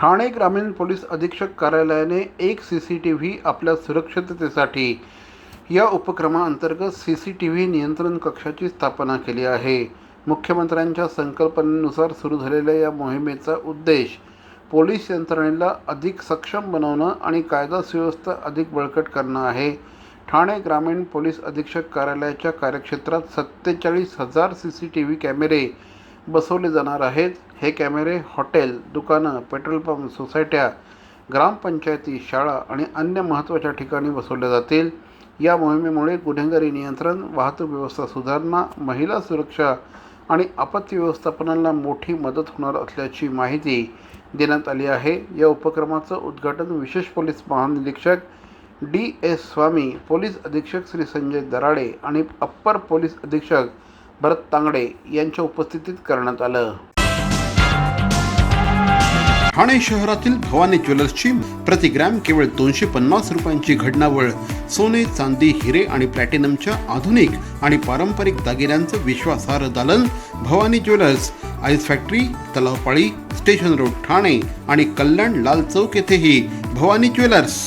ठाणे ग्रामीण पोलीस अधीक्षक कार्यालयाने एक सी सी टी व्ही आपल्या सुरक्षिततेसाठी या उपक्रमाअंतर्गत सी सी टी व्ही नियंत्रण कक्षाची स्थापना केली आहे. मुख्यमंत्र्यांच्या संकल्पनेनुसार सुरू झालेल्या या मोहिमेचा उद्देश पोलीस यंत्रणेला अधिक सक्षम बनवणं आणि कायदा सुव्यवस्था अधिक बळकट करणं आहे. ठाणे ग्रामीण पोलीस अधीक्षक कार्यालयाच्या कार्यक्षेत्रात सत्तेचाळीस हजार सी सी टी व्ही कॅमेरे बसवले जाणार आहेत. हे कॅमेरे हॉटेल दुकानं पेट्रोल पंप सोसायट्या ग्रामपंचायती शाळा आणि अन्य महत्त्वाच्या ठिकाणी बसवल्या जातील. या मोहिमेमुळे गुन्हेगारी नियंत्रण वाहतूक व्यवस्था सुधारणा महिला सुरक्षा आणि आपत्ती व्यवस्थापनाला मोठी मदत होणार असल्याची माहिती देण्यात आली आहे. या उपक्रमाचं उद्घाटन विशेष पोलीस महानिरीक्षक डी एस स्वामी पोलीस अधीक्षक श्री संजय दराडे आणि अप्पर पोलीस अधीक्षक भरत तांगडे यांच्या उपस्थितीत करण्यात आलं. ठाणे शहरातील भवानी ज्वेलर्सची प्रति ग्रॅम केवळ दोनशे पन्नास रुपयांची घडणावळ सोने चांदी हिरे आणि प्लॅटिनमच्या आधुनिक आणि पारंपरिक दागिन्यांचं विश्वासार्ह दालन Bhavani jewellers ice factory Talavpali station road Thane आणि कल्याण लाल चौक येथेही भवानी ज्वेलर्स.